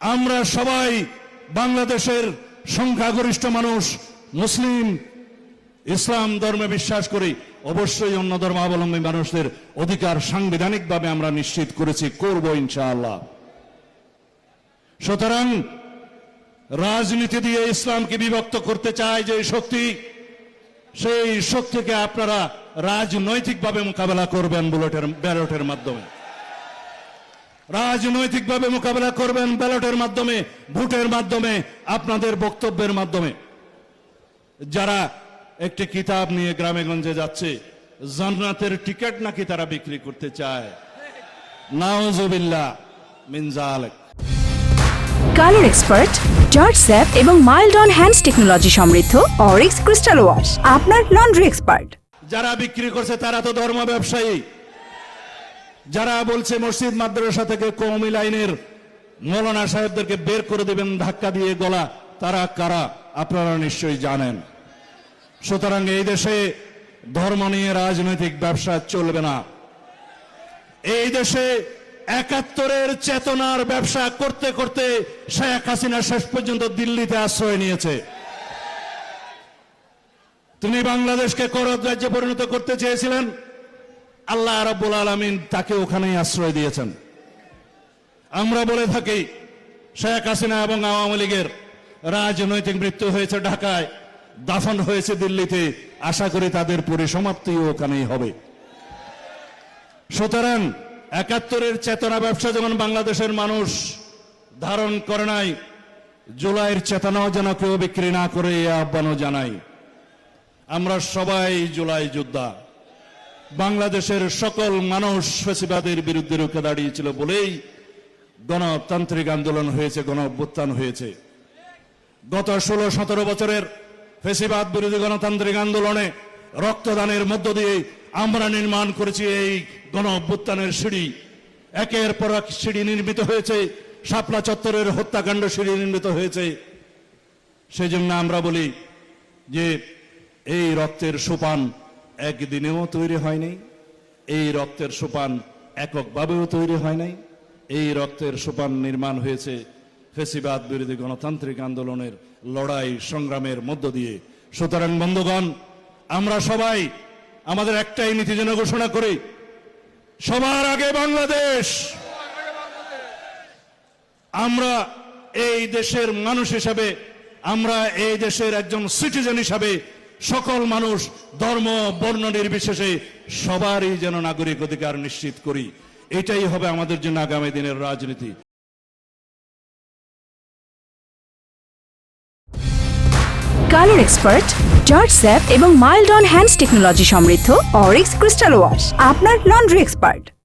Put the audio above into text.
আমরা সবাই বাংলাদেশের সংখ্যাগরিষ্ঠ মানুষ, মুসলিম, ইসলাম ধর্মে বিশ্বাস করি, অবশ্যই অন্য ধর্মাবলম্বী মানুষদের অধিকার সাংবিধানিকভাবে আমরা নিশ্চিত করেছি, করব ইনশাআল্লাহ। সুতরাং রাজনীতি দিয়ে ইসলামকে বিভক্ত করতে চায় যে শক্তি, সেই শক্তিকে আপনারা রাজনৈতিকভাবে মোকাবেলা করবেন বুলেটের, ব্যালটের মাধ্যমে। রাজনৈতিকভাবে মোকাবেলা করবেন ব্যালটের মাধ্যমে ভোটের মাধ্যমে আপনাদের বক্তব্যের মাধ্যমে। যারা একটি কিতাব নিয়ে গ্রামে গঞ্জে যাচ্ছে জান্নাতের টিকিট নাকি তারা বিক্রি করতে চায়? নাওজবিল্লা মিনজালেক কালার এক্সপার্ট জর্জ স্যাপ এবং মাইল্ড অন হ্যান্ডস টেকনোলজি সমৃদ্ধ অরিক্স ক্রিস্টাল ওয়াশ আপনার লন্ড্রি এক্সপার্ট। যারা বিক্রি করছে তারা তো ধর্ম ব্যবসায়ী যারা বলছে মসজিদ মাদ্রাসা থেকে কৌমি লাইনের মৌলানা সাহেবদেরকে বের করে দেবেন, ধাক্কা দিয়ে গলা, তারা কারা? আপনারা নিশ্চয়ই জানেন। সুতরাং এই দেশে ধর্ম নিয়ে রাজনৈতিক ব্যবসা চলবে না। এই দেশে একাত্তরের চেতনার ব্যবসা করতে করতে শেখ হাসিনা শেষ পর্যন্ত দিল্লিতে আশ্রয় নিয়েছে। তিনি বাংলাদেশকে করদ রাজ্যে পরিণত করতে চেয়েছিলেন। আল্লাহ রাব্বুল আলমিন তাকে ওখানেই আশ্রয় দিয়েছেন। আমরা বলে থাকি, শেখ হাসিনা এবং আওয়ামী লীগের রাজনৈতিক মৃত্যু হয়েছে ঢাকায়, দাফন হয়েছে দিল্লিতে। আশা করি তাদের পরিসমাপ্তিও ওখানেই হবে। সুতরাং একাত্তরের চেতনা ব্যবসা যেমন বাংলাদেশের মানুষ ধারণ করে নাই, জুলাইয়ের চেতনাও যেন কেউ বিক্রি না করে আহ্বানও জানাই। আমরা সবাই জুলাই যোদ্ধা। বাংলাদেশের সকল মানুষ ফেসিবাদের বিরুদ্ধে রুখে দাঁড়িয়েছিল বলেই গণতান্ত্রিক আন্দোলন হয়েছে গণ অভ্যুত্থান হয়েছে। গত ষোলো সতেরো বছরের ফেসিবাদ বিরোধী গণতান্ত্রিক আন্দোলনে রক্তদানের মধ্য দিয়ে আমরা নির্মাণ করেছি এই গণ অভ্যুত্থানের সিঁড়ি। একের পর এক সিঁড়ি নির্মিত হয়েছে, শাপলা চত্বরের হত্যাকাণ্ড সিঁড়ি নির্মিত হয়েছে। সেই জন্য আমরা বলি যে এই রক্তের সোপান একদিনেও তৈরি হয় নাই। এই রক্তের সোপান এককভাবেও তৈরি হয় নাই। এই রক্তের সোপান নির্মাণ হয়েছে ফেসিবাদ বিরোধী গণতান্ত্রিক আন্দোলনের লড়াই সংগ্রামের মধ্য দিয়ে। সুতরাং, বন্ধুগণ, আমরা সবাই আমাদের একটাই নীতি যেন ঘোষণা করি, সবার আগে বাংলাদেশ। আমরা এই দেশের মানুষ হিসাবে, আমরা এই দেশের একজন সিটিজেন হিসাবে সকল মানুষ ধর্ম, বর্ণ নির্বিশেষে সবারই যেন নাগরিক অধিকার নিশ্চিত করি। এটাই হবে আমাদের জন্য আগামী দিনের রাজনীতি। কালার এক্সপার্ট জর্জ স্যাপ এবং মাইল্ড অন হ্যান্ডস টেকনোলজি সমৃদ্ধ অরিক্স ক্রিস্টাল ওয়াশ আপনার লন্ড্রি এক্সপার্ট